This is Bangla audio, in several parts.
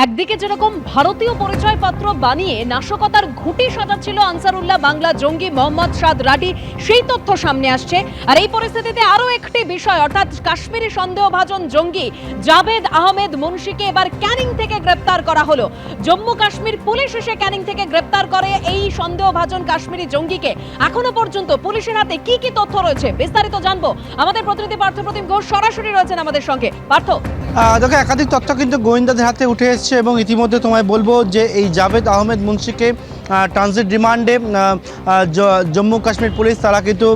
একদিকে যেরকম ভারতীয় পরিচয়পত্র বানিয়ে নাশকতার ঘুঁটি সাজাচ্ছিল আনসারুল্লাহ বাংলা জঙ্গি মোহাম্মদ সাদ রাডি, সেই তথ্য সামনে আসছে। আর এই পরিস্থিতিতে আরও একটি বিষয়, অর্থাৎ কাশ্মীরি সন্দেহভাজন জঙ্গি জাভেদ আহমেদ মুন্সিকে এবার ক্যানিং থেকে গ্রেপ্তার করা হলো। জম্মু কাশ্মীর পুলিশ এসে ক্যানিং থেকে গ্রেপ্তার করে এই সন্দেহভাজন কাশ্মীরি জঙ্গিকে। এখনও পর্যন্ত পুলিশের হাতে কি কি তথ্য রয়েছে বিস্তারিত জানব। আমাদের প্রতিনিধি পার্থপ্রতিম ঘোষ সরাসরি রয়েছেন আমাদের সঙ্গে। পার্থ। দেখো, একাধিক তথ্য কিন্তু গোয়েন্দাদের হাতে উঠে এসছে এবং ইতিমধ্যে তোমায় বলব যে এই জাভেদ আহমেদ মুন্সিকে ট্রানজিট রিমান্ডে জম্মু কাশ্মীর পুলিশ তারা কিন্তু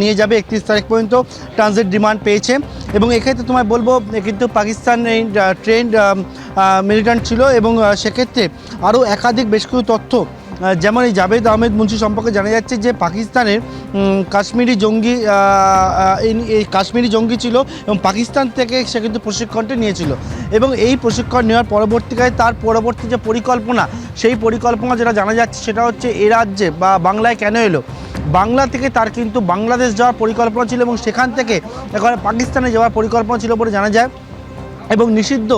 নিয়ে যাবে একত্রিশ তারিখ পর্যন্ত ট্রানজিট রিমান্ড পেয়েছে। এবং এক্ষেত্রে তোমায় বলব কিন্তু পাকিস্তান এই ট্রেন্ড মিলিটেন্ট ছিল এবং সেক্ষেত্রে আরও একাধিক বেশ কিছু তথ্য যেমন এই জাভেদ আহমেদ মুন্সি সম্পর্কে জানা যাচ্ছে যে পাকিস্তানের কাশ্মীরি জঙ্গি এই কাশ্মীরি জঙ্গি ছিল এবং পাকিস্তান থেকে সে কিন্তু প্রশিক্ষণটি নিয়েছিল। এবং এই প্রশিক্ষণ নেওয়ার পরবর্তীকালে তার পরবর্তী যে পরিকল্পনা, সেই পরিকল্পনা যেটা জানা যাচ্ছে সেটা হচ্ছে এ রাজ্যে বা বাংলায় কেন এলো? বাংলা থেকে তার কিন্তু বাংলাদেশ যাওয়ার পরিকল্পনা ছিল এবং সেখান থেকে এখন পাকিস্তানে যাওয়ার পরিকল্পনা ছিল বলে জানা যায়। এবং নিষিদ্ধ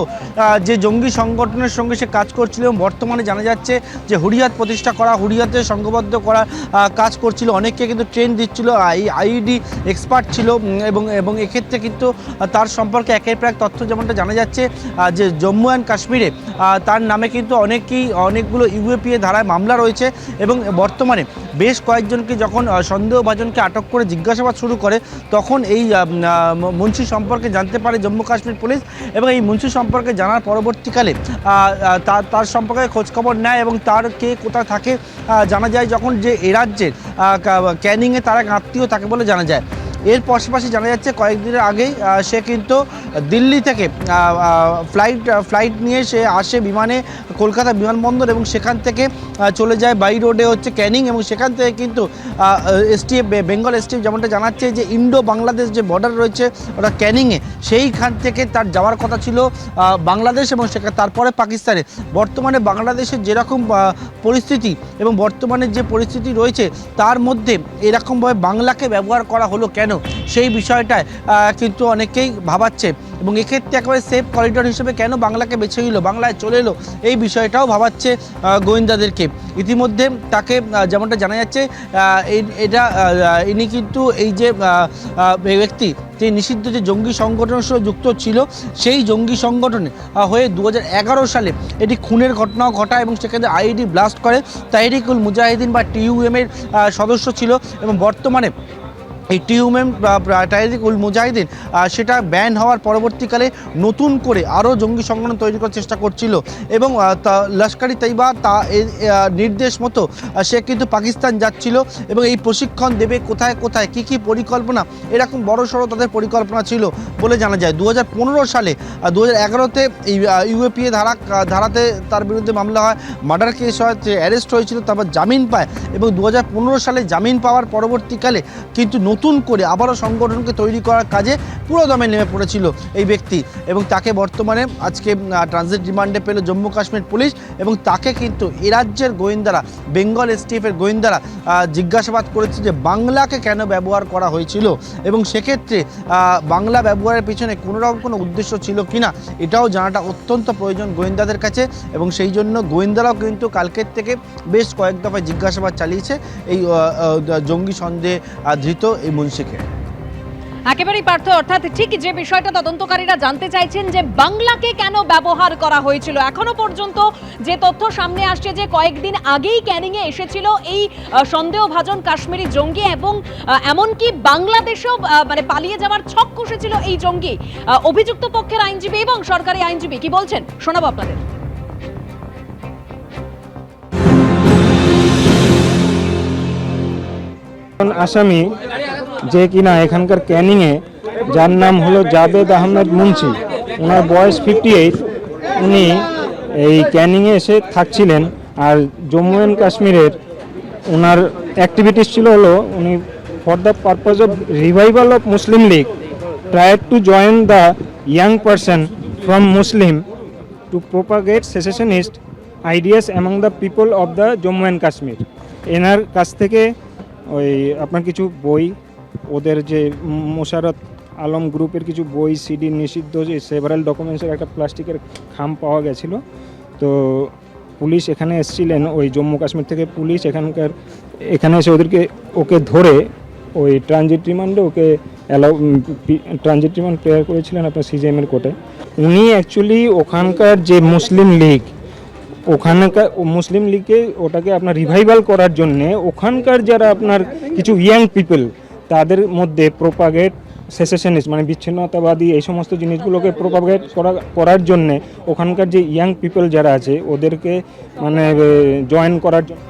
যে জঙ্গি সংগঠনের সঙ্গে সে কাজ করছিল এবং বর্তমানে জানা যাচ্ছে যে হুরিয়াত প্রতিষ্ঠা করা, হুরিয়াতে সংঘবদ্ধ করা কাজ করছিল। অনেককে কিন্তু ট্রেন দিচ্ছিল এই আইডি এক্সপার্ট ছিল এবং এবং এক্ষেত্রে কিন্তু তার সম্পর্কে একের পর এক তথ্য যেমনটা জানা যাচ্ছে যে জম্মু অ্যান্ড কাশ্মীরে তার নামে কিন্তু অনেকেই, অনেকগুলো ইউএপিএ ধারায় মামলা রয়েছে এবং বর্তমানে বেশ কয়েকজনকে যখন সন্দেহভাজনকে আটক করে জিজ্ঞাসাবাদ শুরু করে, তখন এই মুন্সি সম্পর্কে জানতে পারে জম্মু কাশ্মীর পুলিশ এবং এই মুন্সি সম্পর্কে জানার পরবর্তীকালে তার তার সম্পর্কে খোঁজখবর নেয় এবং তার কে কোথায় থাকে জানা যায় যখন যে এ রাজ্যের ক্যানিংয়ে তার এক আত্মীয় থাকে বলে জানা যায়। এর পাশাপাশি জানা যাচ্ছে কয়েকদিনের আগেই সে কিন্তু দিল্লি থেকে ফ্লাইট ফ্লাইট নিয়ে সে আসে বিমানে কলকাতা বিমানবন্দর এবং সেখান থেকে চলে যায় বাই রোডে হচ্ছে ক্যানিং এবং সেখান থেকে কিন্তু এসটিএফ বেঙ্গল এসটিএফ যেমনটা জানাচ্ছে যে ইন্ডো বাংলাদেশ যে বর্ডার রয়েছে ওটা ক্যানিংয়ে সেইখান থেকে তার যাওয়ার কথা ছিল বাংলাদেশ এবং সেখানে তারপরে পাকিস্তানে। বর্তমানে বাংলাদেশের যেরকম পরিস্থিতি এবং বর্তমানে যে পরিস্থিতি রয়েছে, তার মধ্যে এরকমভাবে বাংলাকে ব্যবহার করা হলো কেন? সেই বিষয়টায় কিন্তু অনেকেই ভাবাচ্ছে। এবং এক্ষেত্রে একেবারে সেফ করিডোর হিসেবে কেন বাংলাকে বেছে নিল, বাংলায় চলে এলো? এই বিষয়টাও ভাবাচ্ছে গোয়েন্দাদেরকে। ইতিমধ্যে তাকে যেমনটা জানা যাচ্ছে এটা ইনি কিন্তু এই যে ব্যক্তি যে নিষিদ্ধ যে জঙ্গি সংগঠনের সঙ্গে যুক্ত ছিল, সেই জঙ্গি সংগঠনে হয়ে দু হাজার এগারো সালে এটি খুনের ঘটনাও ঘটায় এবং সেখানে আইডি ব্লাস্ট করে। তাহিরিকুল মুজাহিদিন বা টিইউএমের সদস্য ছিল এবং বর্তমানে এই টিউমেম টাইরিক উল মুজাহিদিন সেটা ব্যান হওয়ার পরবর্তীকালে নতুন করে আরও জঙ্গি সংগঠন তৈরি করার চেষ্টা করছিল এবং লস্করি তৈবা তা নির্দেশ মতো সে কিন্তু পাকিস্তান যাচ্ছিল এবং এই প্রশিক্ষণ দেবে কোথায় কোথায়, কি কি পরিকল্পনা, এরকম বড় সড়ো তাদের পরিকল্পনা ছিল বলে জানা যায়। দু সালে দু হাজার এই ইউএপিএ ধারা ধারাতে তার বিরুদ্ধে মামলা হয়, মার্ডার কেস হয় অ্যারেস্ট হয়েছিল, তারপর জামিন পায় এবং দু হাজার পনেরো সালে জামিন পাওয়ার পরবর্তীকালে কিন্তু নতুন করে আবারও সংগঠনকে তৈরি করার কাজে পুরো দমে নেমে পড়েছিল এই ব্যক্তি এবং তাকে বর্তমানে আজকে ট্রানজিট রিমান্ডে পেল জম্মু কাশ্মীর পুলিশ এবং তাকে কিন্তু এ রাজ্যের গোয়েন্দারা বেঙ্গল এসটিএফের গোয়েন্দারা জিজ্ঞাসাবাদ করেছে যে বাংলাকে কেন ব্যবহার করা হয়েছিল এবং সেক্ষেত্রে বাংলা ব্যবহারের পিছনে কোনো রকম কোনো উদ্দেশ্য ছিল কিনা এটাও জানাটা অত্যন্ত প্রয়োজন গোয়েন্দাদের কাছে এবং সেই জন্য গোয়েন্দারাও কিন্তু কালকের থেকে বেশ কয়েক দফায় জিজ্ঞাসাবাদ চালিয়েছে। এই জঙ্গি সন্দেহে ধৃত এই মুন্সিকে একেবারেই পার্থ অর্থাৎ ঠিক যে বিষয়টা তদন্তকারীরা জানতে চাইছেন যে বাংলাকে কেন ব্যবহার করা হয়েছিল। এখনও পর্যন্ত যে তথ্য সামনে আসছে যে কয়েকদিন আগেই ক্যানিংয়ে এসেছিল এই সন্দেহভাজন কাশ্মীরি জঙ্গি এবং এমনকি বাংলাদেশেও আহ, মানে পালিয়ে যাওয়ার ছক কষেছিল এই জঙ্গি। আহ, অভিযুক্ত পক্ষের আইনজীবী এবং সরকারি আইনজীবী কি বলছেন? শোনাবো আপনাদের। আসামি যে কিনা এখানকার ক্যানিংয়ে, যার নাম হলো জাবেদ আহমেদ মুন্সি। ওনার বয়স ফিফটি এইট উনি এই ক্যানিংয়ে এসে থাকছিলেন। আর জম্মু অ্যান্ড কাশ্মীরের ওনার অ্যাক্টিভিটিস ছিল হলো, উনি for the purpose of revival of Muslim League tried to join the young person from Muslim to propagate secessionist ideas among the people of the Jammu and Kashmir এনার কাছ থেকে ওই আপনার কিছু বই ওদের যে মোশারত আলম গ্রুপের কিছু বই সিডি নিষিদ্ধ, যে সেভারাল ডকুমেন্টসের একটা প্লাস্টিকের খাম পাওয়া গেছিল। তো পুলিশ এখানে এসেছিলেন, ওই জম্মু কাশ্মীর থেকে পুলিশ এখানকার, এখানে এসে ওদেরকে, ওকে ধরে ওই ট্রানজিট রিমান্ডে okay allow transit remand prayer করেছিলেন আপনার সিজিএমের কোর্টে উনি অ্যাকচুয়ালি ওখানকার যে মুসলিম লীগ, ওখানকার, মুসলিম লীগকে ওটাকে আপনার রিভাইভাল করার জন্যে ওখানকার যারা আপনার কিছু ইয়াং পিপল তাদের মধ্যে প্রোপাগেট সেসেশনিস্ট মানে বিচ্ছিন্নতাবাদী এই সমস্ত জিনিসগুলোকে প্রোপাগেট করা, করার জন্যে ওখানকার যে ইয়াং পিপল যারা আছে, ওদেরকে মানে জয়েন করার জন্য